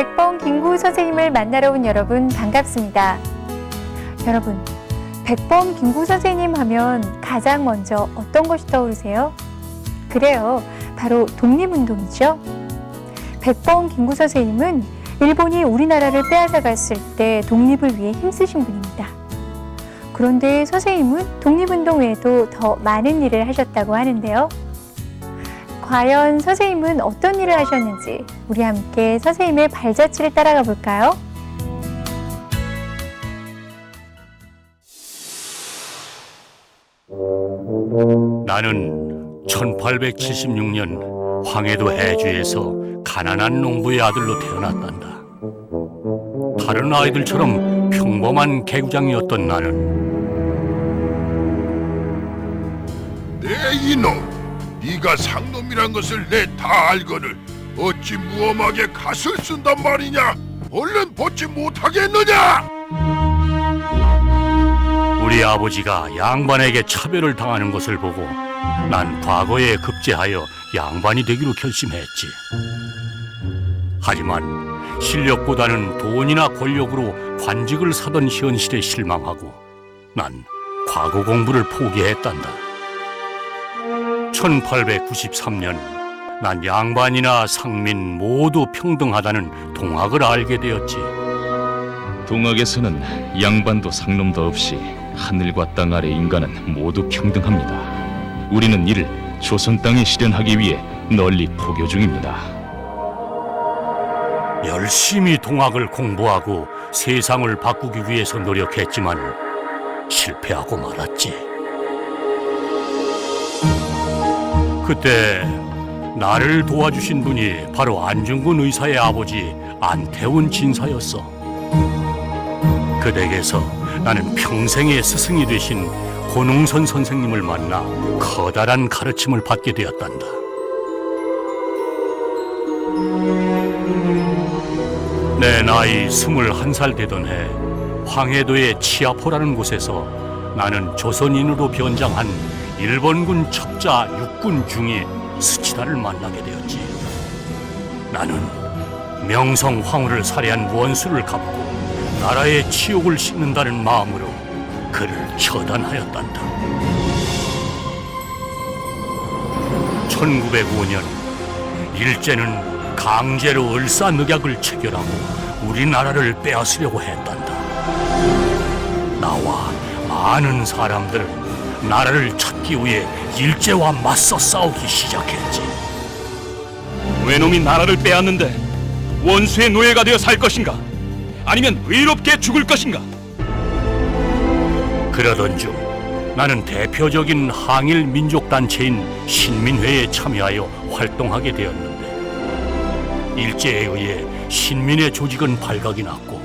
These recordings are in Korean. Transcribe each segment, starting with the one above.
백범 김구 선생님을 만나러 온 여러분 반갑습니다. 여러분, 백범 김구 선생님 하면 가장 먼저 어떤 것이 떠오르세요? 그래요. 바로 독립운동이죠. 백범 김구 선생님은 일본이 우리나라를 빼앗아 갔을 때 독립을 위해 힘쓰신 분입니다. 그런데 선생님은 독립운동 외에도 더 많은 일을 하셨다고 하는데요. 과연 선생님은 어떤 일을 하셨는지 우리 함께 선생님의 발자취를 따라가 볼까요? 나는 1876년 황해도 해주에서 가난한 농부의 아들로 태어났단다. 다른 아이들처럼 평범한 개구장이었던 나는 내 이놈, 네가 상놈이란 것을 내 다 알거늘 어찌 무엄하게 갓을 쓴단 말이냐? 얼른 벗지 못하겠느냐? 우리 아버지가 양반에게 차별을 당하는 것을 보고 난 과거에 급제하여 양반이 되기로 결심했지. 하지만 실력보다는 돈이나 권력으로 관직을 사던 현실에 실망하고 난 과거 공부를 포기했단다. 1893년 난 양반이나 상민 모두 평등하다는 동학을 알게 되었지. 동학에서는 양반도 상놈도 없이 하늘과 땅 아래 인간은 모두 평등합니다. 우리는 이를 조선 땅에 실현하기 위해 널리 포교 중입니다. 열심히 동학을 공부하고 세상을 바꾸기 위해서 노력했지만 실패하고 말았지. 그때 나를 도와주신 분이 바로 안중근 의사의 아버지 안태훈 진사였어. 그 댁에서 나는 평생의 스승이 되신 고능선 선생님을 만나 커다란 가르침을 받게 되었단다. 내 나이 스물한 살 되던 해 황해도의 치아포라는 곳에서 나는 조선인으로 변장한 일본군 첩자 육군 중위 스치다를 만나게 되었지. 나는 명성 황후를 살해한 원수를 갚고 나라의 치욕을 씻는다는 마음으로 그를 처단하였단다. 1905년 일제는 강제로 을사늑약을 체결하고 우리나라를 빼앗으려고 했단다. 나와 많은 사람들은 나라를 찾기 위해 일제와 맞서 싸우기 시작했지. 외놈이 나라를 빼앗는데 원수의 노예가 되어 살 것인가? 아니면 의롭게 죽을 것인가? 그러던 중 나는 대표적인 항일 민족 단체인 신민회에 참여하여 활동하게 되었는데 일제에 의해 신민의 조직은 발각이 났고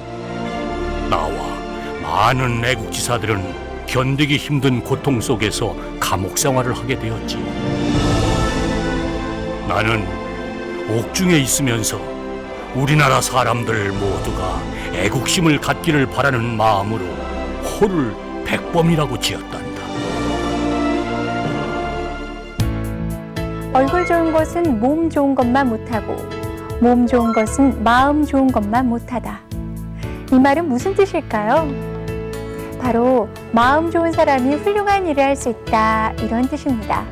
나와 많은 애국지사들은 견디기 힘든 고통 속에서 감옥 생활을 하게 되었지. 나는 옥중에 있으면서 우리나라 사람들 모두가 애국심을 갖기를 바라는 마음으로 호를 백범이라고 지었단다. 얼굴 좋은 것은 몸 좋은 것만 못하고 몸 좋은 것은 마음 좋은 것만 못하다. 이 말은 무슨 뜻일까요? 바로 마음 좋은 사람이 훌륭한 일을 할 수 있다 이런 뜻입니다.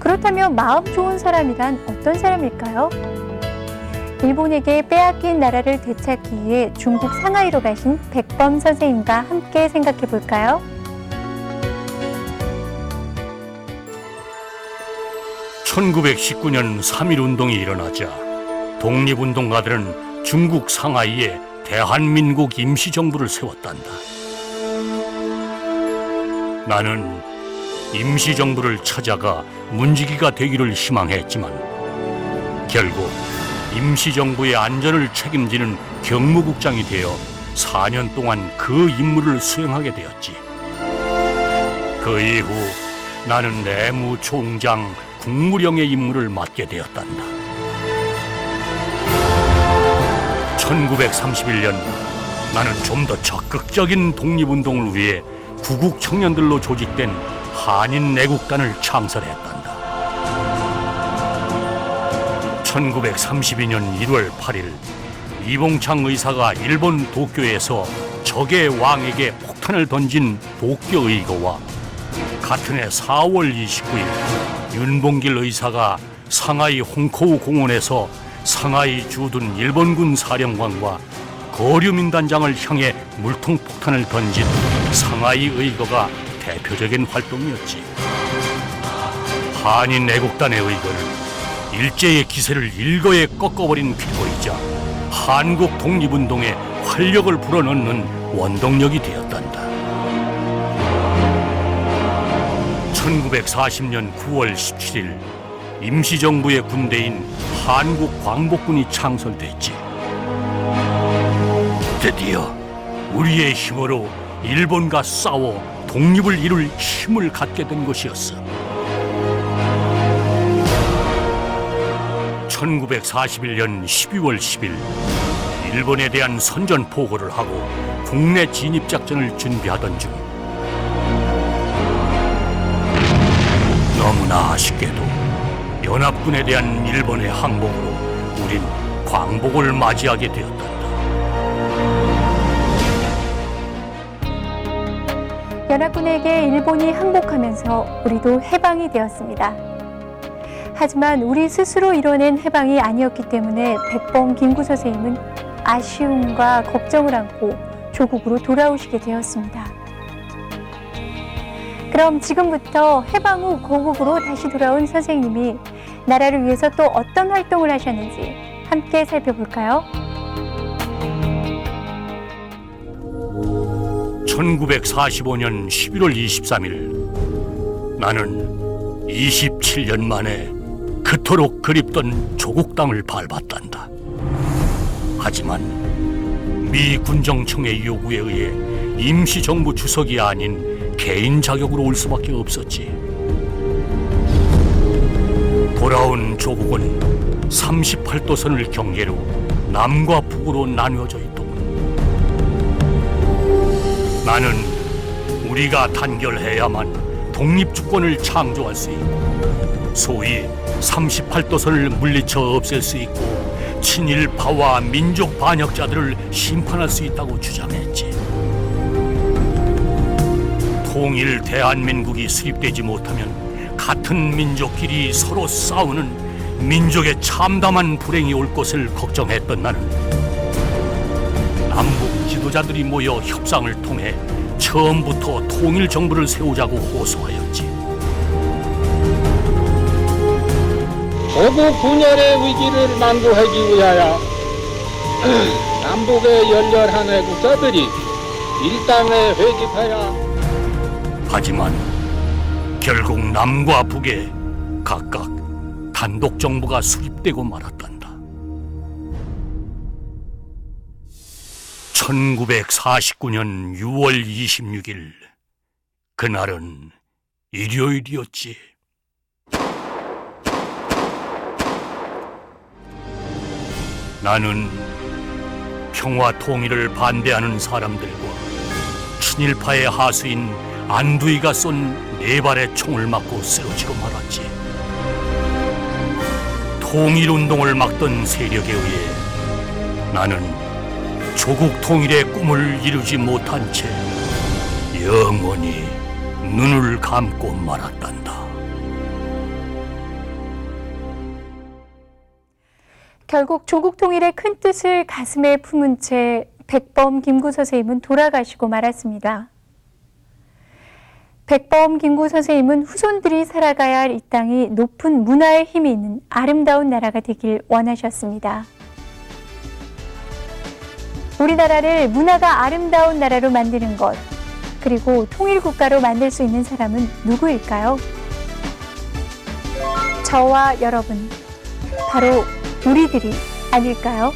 그렇다면 마음 좋은 사람이란 어떤 사람일까요? 일본에게 빼앗긴 나라를 되찾기 위해 중국 상하이로 가신 백범 선생님과 함께 생각해 볼까요? (1919년 3.1 운동이 일어나자 독립운동가들은 중국 상하이에 대한민국 임시정부를 세웠단다. 나는 임시정부를 찾아가 문지기가 되기를 희망했지만 결국 임시정부의 안전을 책임지는 경무국장이 되어 4년 동안 그 임무를 수행하게 되었지. 그 이후 나는 내무총장 국무령의 임무를 맡게 되었단다. 1931년 나는 좀 더 적극적인 독립운동을 위해 구국 청년들로 조직된 한인 내국단을 창설했단다. 1932년 1월 8일 이봉창 의사가 일본 도쿄에서 적의 왕에게 폭탄을 던진 도쿄 의거와 같은 해 4월 29일 윤봉길 의사가 상하이 홍코우 공원에서 상하이 주둔 일본군 사령관과 거류민단장을 향해 물통폭탄을 던진 상하이 의거가 대표적인 활동이었지. 한인 애국단의 의거는 일제의 기세를 일거에 꺾어버린 쾌거이자 한국 독립운동에 활력을 불어넣는 원동력이 되었단다. 1940년 9월 17일 임시정부의 군대인 한국광복군이 창설됐지. 드디어 우리의 힘으로 일본과 싸워 독립을 이룰 힘을 갖게 된 것이었어. 1941년 12월 10일 일본에 대한 선전 포고를 하고 국내 진입 작전을 준비하던 중 연합군에 대한 일본의 항복으로 우린 광복을 맞이하게 되었단다. 연합군에게 일본이 항복하면서 우리도 해방이 되었습니다. 하지만 우리 스스로 이뤄낸 해방이 아니었기 때문에 백범 김구 선생님은 아쉬움과 걱정을 안고 조국으로 돌아오시게 되었습니다. 그럼 지금부터 해방 후 고국으로 다시 돌아온 선생님이 나라를 위해서 또 어떤 활동을 하셨는지 함께 살펴볼까요? 1945년 11월 23일 나는 27년 만에 그토록 그립던 조국 땅을 밟았단다. 하지만 미 군정청의 요구에 의해 임시정부 주석이 아닌 개인 자격으로 올 수밖에 없었지. 돌아온 조국은 38도선을 경계로 남과 북으로 나뉘어져 있더군. 나는 우리가 단결해야만 독립주권을 창조할 수 있고 소위 38도선을 물리쳐 없앨 수 있고 친일파와 민족 반역자들을 심판할 수 있다고 주장했지. 통일 대한민국이 수립되지 못하면 같은 민족끼리 서로 싸우는 민족의 참담한 불행이 올 것을 걱정했던 나는 남북 지도자들이 모여 협상을 통해 처음부터 통일 정부를 세우자고 호소하였지. 고국 분열의 위기를 만두하기 위하여 남북의 열렬한 애국자들이 일당에 회집하여 하지만 결국 남과 북에 각각 단독 정부가 수립되고 말았단다. 1949년 6월 26일 그날은 일요일이었지. 나는 평화 통일을 반대하는 사람들과 친일파의 하수인 안두이가 쏜 네 발의 총을 맞고 쓰러지고 말았지. 통일 운동을 막던 세력에 의해 나는 조국 통일의 꿈을 이루지 못한 채 영원히 눈을 감고 말았단다. 결국 조국 통일의 큰 뜻을 가슴에 품은 채 백범 김구 선생님은 돌아가시고 말았습니다. 백범 김구 선생님은 후손들이 살아가야 할 이 땅이 높은 문화의 힘이 있는 아름다운 나라가 되길 원하셨습니다. 우리나라를 문화가 아름다운 나라로 만드는 것, 그리고 통일국가로 만들 수 있는 사람은 누구일까요? 저와 여러분, 바로 우리들이 아닐까요?